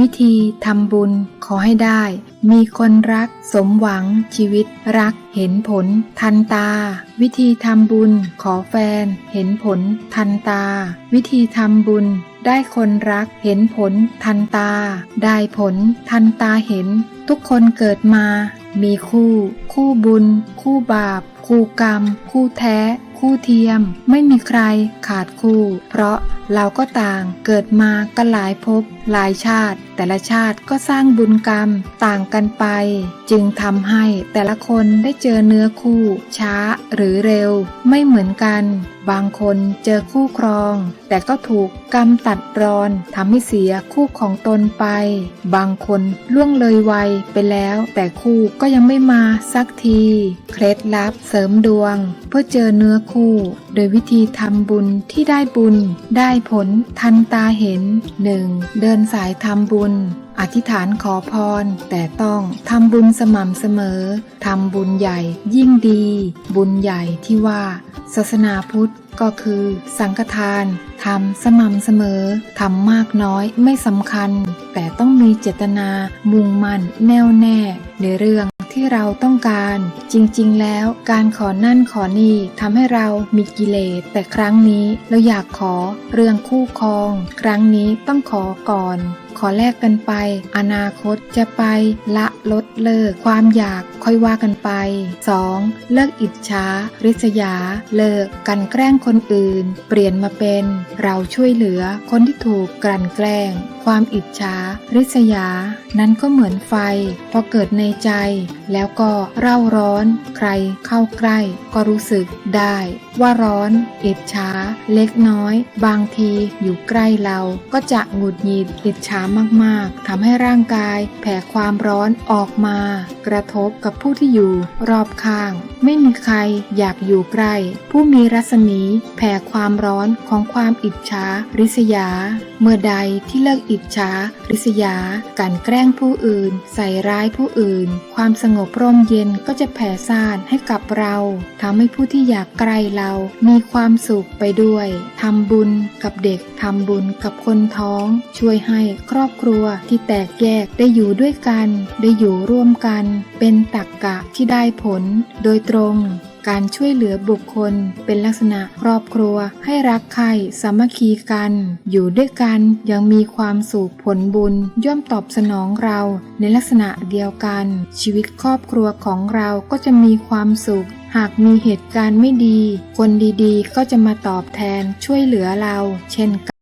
วิธีทำบุญขอให้ได้ มีคนรักสมหวังชีวิตรักเห็นผล ทันตา วิธีทำบุญขอแฟน เห็นผล ทันตา วิธีทำบุญได้คนรักเห็นผล ทันตา ได้ผล ทันตาเห็น ทุกคนเกิดมา มีคู่ คู่บุญ คู่บาป คู่กรรม คู่แท้คู่เทียมไม่มีใครขาดคู่ เพราะเราก็ต่างเกิดมากันหลายภพหลายชาติ แต่ละชาติก็สร้างบุญกรรมต่างกันไป จึงทำให้แต่ละคนได้เจอเนื้อคู่ ช้าหรือเร็ว ไม่เหมือนกัน บางคนเจอคู่ครอง แต่ก็ถูกกรรมตัดรอนทำให้เสียคู่ของตนไป บางคนล่วงเลยวัยไปแล้ว แต่คู่ก็ยังไม่มาสักที เคล็ดลับเสริมดวง เพื่อเจอเนื้อคู่ โดยวิธีทำบุญที่ได้บุญ ได้ผลทันตาเห็น 1. เดินสายทำบุญอธิษฐานขอพร แต่ต้องทำบุญสม่ำเสมอทำบุญใหญ่ยิ่งดี บุญใหญ่ที่ว่า ศาสนาพุทธก็คือ สังฆทานทำสม่ำเสมอทำมากน้อยไม่สำคัญ แต่ต้องมีเจตนา มุ่งมั่นแน่วแน่ ในเรื่องที่เราต้องการ จริงๆ แล้วการขอนั่นขอนี่ทำให้เรามีกิเลส แต่ครั้งนี้เราอยากขอเรื่องคู่ครอง ครั้งนี้ต้องขอก่อน ขอแลกกันไป อนาคตจะไปละลดเลิก ความอยากค่อยว่ากันไป 2. เลิกอิจฉาริษยา เลิกกันแกล้งคนอื่น เปลี่ยนมาเป็น เราช่วยเหลือคนที่ถูกกลั่นแกล้ง ความอิจฉาริษยา นั้นก็เหมือนไฟ พอเกิดในใจ แล้วก็เร่าร้อน ใครเข้าใกล้ ก็รู้สึกได้ ว่าร้อน อิจฉาเล็กน้อย บางทีอยู่ใกล้เรา ก็จะหงุดหงิดอิจฉามากๆทำให้ร่างกาย แผ่ความร้อนออกมา กระทบกับผู้ที่อยู่ รอบข้าง ไม่มีใครอยากอยู่ใกล้ ผู้มีรัศมี แผ่ความร้อนของความอิจฉาริษยา เมื่อใดที่เลิกอิจฉาริษยากลั่นแกล้งผู้อื่น ใส่ร้ายผู้อื่น ความสงบร่มเย็นก็จะแผ่ซ่านให้กับเราทำให้ผู้ที่อยากใกล้เรามีความสุขไปด้วยทำบุญกับเด็กทำบุญกับคนท้อง ช่วยให้ครอบครัวที่แตกแยกได้อยู่ด้วยกัน ได้อยู่ร่วมกัน เป็นตักกะที่ได้ผลโดยตรง การช่วยเหลือบุคคล เป็นลักษณะครอบครัว ให้รักใคร่สามัคคีกัน อยู่ด้วยกันยังมีความสุขผลบุญ ย่อมตอบสนองเราในลักษณะเดียวกัน ชีวิตครอบครัวของเราก็จะมีความสุขหากมีเหตุการณ์ไม่ดี คนดีๆ ก็จะมาตอบแทนช่วยเหลือเรา เช่นกัน